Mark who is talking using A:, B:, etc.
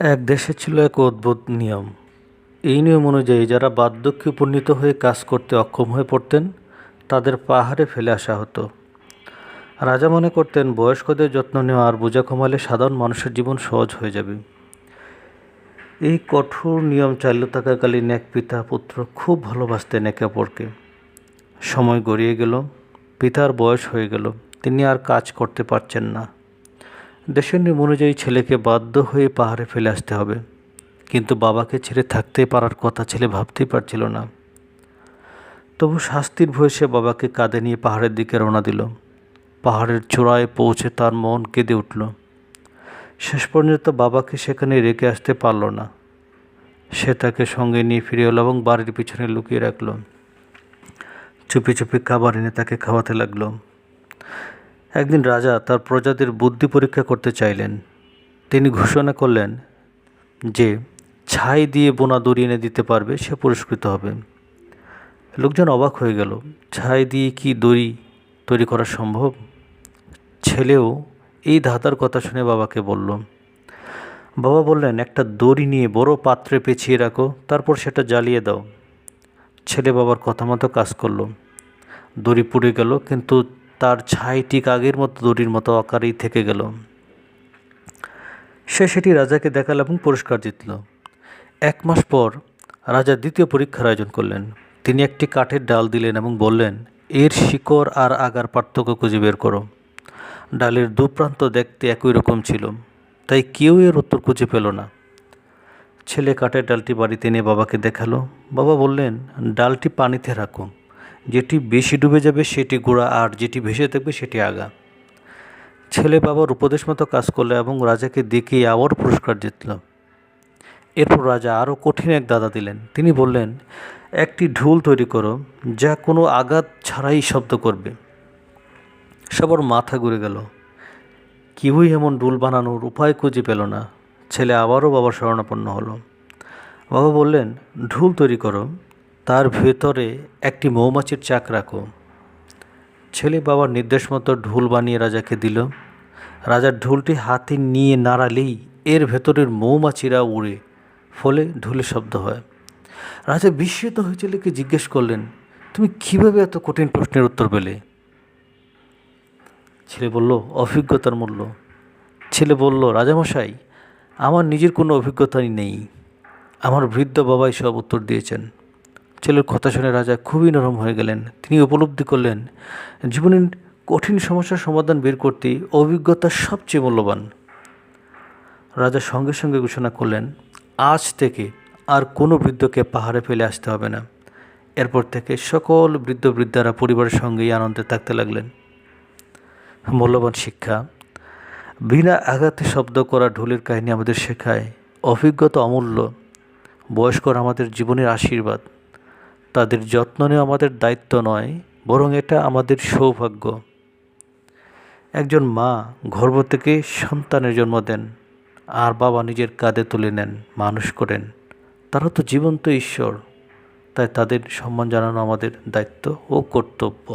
A: এক দেশে ছিল এক অদ্ভুত নিয়ম। এই নিয়ম অনুযায়ী যারা বার্ধক্যে উপনীত হয়ে কাজ করতে অক্ষম হয়ে পড়তেন, তাদের পাহাড়ে ফেলে আসা হতো। রাজা মনে করতেন, বয়স্কদের যত্ন নেওয়া আর বোঝা কমালে সাধারণ মানুষের জীবন সহজ হয়ে যাবে। এই কঠোর নিয়ম চালু থাকাকালীন এক পিতা পুত্র খুব ভালোবাসতেন একে অপরকে। সময় গড়িয়ে গেল, পিতার বয়স হয়ে গেল, তিনি আর কাজ করতে পারছেন না। দেশের নিয়ম অনুযায়ী ছেলেকে বাধ্য হয়ে পাহাড়ে ফেলে আসতে হবে। কিন্তু বাবাকে ছেড়ে থাকতে পারার কথা ছেলে ভাবতেই পারছিল না। তবু শাস্তির ভয়ে সে বাবাকে কাঁধে নিয়ে পাহাড়ের দিকে রওনা দিল। পাহাড়ের চূড়ায় পৌঁছে তার মন কেঁদে উঠল। শেষ পর্যন্ত বাবাকে সেখানে রেখে আসতে পারল না। সে তাকে সঙ্গে নিয়ে ফিরে এলো এবং বাড়ির পিছনে লুকিয়ে রাখল। চুপি চুপি খাবার এনে তাকে খাওয়াতে লাগল। একদিন রাজা তার প্রজাদের বুদ্ধি পরীক্ষা করতে চাইলেন। তিনি ঘোষণা করলেন যে, ছাই দিয়ে বোনা দড়ি এনে দিতে পারবে, সে পুরস্কৃত হবে। লোকজন অবাক হয়ে গেল, ছাই দিয়ে কি দড়ি তৈরি করা সম্ভব? ছেলেও এই ধাঁধার কথা শুনে বাবাকে বলল, বাবা বললেন, একটা দড়ি নিয়ে বড় পাত্রে পেঁচিয়ে রাখো, তারপর সেটা জ্বালিয়ে দাও। ছেলে বাবার কথা মতো কাজ করল। দড়ি পুড়ে গেল, কিন্তু তার ছাই ঠিক আগের মতো দড়ির মতো আকারেই থেকে গেল। সে সেটি রাজাকে দেখাল এবং পুরস্কার জিতল। এক মাস পর রাজা দ্বিতীয় পরীক্ষার আয়োজন করলেন। তিনি একটি কাঠের ডাল দিলেন এবং বললেন, এর শিকড় আর আগার পার্থক্য খুঁজে বের করো। ডালের দুপ্রান্ত দেখতে একই রকম ছিল, তাই কেউ এর উত্তর খুঁজে পেল না। ছেলে কাঠের ডালটি বাড়িতে এনে বাবাকে দেখাল। বাবা বললেন, ডালটি পানিতে রাখো। যেটি বেশি ডুবে যাবে সেটি গোড়া আর যেটি ভেসে থাকবে সেটি আগা। ছেলে বাবার উপদেশ মতো কাজ করল এবং রাজাকে দেখিয়ে আবার পুরস্কার জিতল। এরপর রাজা আরও কঠিন এক দাদা দিলেন। তিনি বললেন, একটি ঢোল তৈরি করো, যা কোনো আঘাত ছাড়াই শব্দ করবে। সবার মাথা ঘুরে গেল। কেউই এমন ডুল বানানোর উপায় খুঁজে পেল না। ছেলে আবারও বাবার শরণাপন্ন হলো। বাবা বললেন, ঢুল তৈরি করো তার ভেতরে একটি মৌমাছির চাক রাখো ছেলে বাবার নির্দেশ মতো ঢোল বানিয়ে রাজাকে দিল। রাজার ঢোলটি হাতে নিয়ে নাড়ালেই এর ভেতরের মৌমাছিরা উড়ে, ফলে ঢোলে শব্দ হয়। রাজা বিস্মিত হয়ে ছেলেকে জিজ্ঞেস করলেন, তুমি কীভাবে এত কঠিন প্রশ্নের উত্তর পেলে? ছেলে বলল, অভিজ্ঞতার মূল্য। ছেলে বলল, রাজামশাই, আমার নিজের কোনো অভিজ্ঞতাই নেই। আমার বৃদ্ধ বাবাই সব উত্তর দিয়েছেন। ছেলের কথা শুনে রাজা খুবই নরম হয়ে গেলেন। তিনি উপলব্ধি করলেন, জীবনের কঠিন সমস্যার সমাধান বের করতে অভিজ্ঞতা সবচেয়ে মূল্যবান। রাজা সঙ্গে সঙ্গে ঘোষণা করলেন, আজ থেকে আর কোনো বৃদ্ধকে পাহাড়ে ফেলে আসতে হবে না। এরপর থেকে সকল বৃদ্ধ বৃদ্ধারা পরিবারের সঙ্গেই আনন্দে থাকতে লাগলেন। মূল্যবান শিক্ষা, বিনা আঘাতে শব্দ করা ঢোলের কাহিনী আমাদের শেখায় অভিজ্ঞতা অমূল্য। বয়স্কর আমাদের জীবনের আশীর্বাদ। তাদের যত্ন নেওয়া আমাদের দায়িত্ব নয়, বরং এটা আমাদের সৌভাগ্য। একজন মা গর্ভ থেকে সন্তানের জন্ম দেন, আর বাবা নিজের কাঁধে তুলে নেন, মানুষ করেন। তারা তো জীবন্ত ঈশ্বর, তাই তাদের সম্মান জানানো আমাদের দায়িত্ব ও কর্তব্য।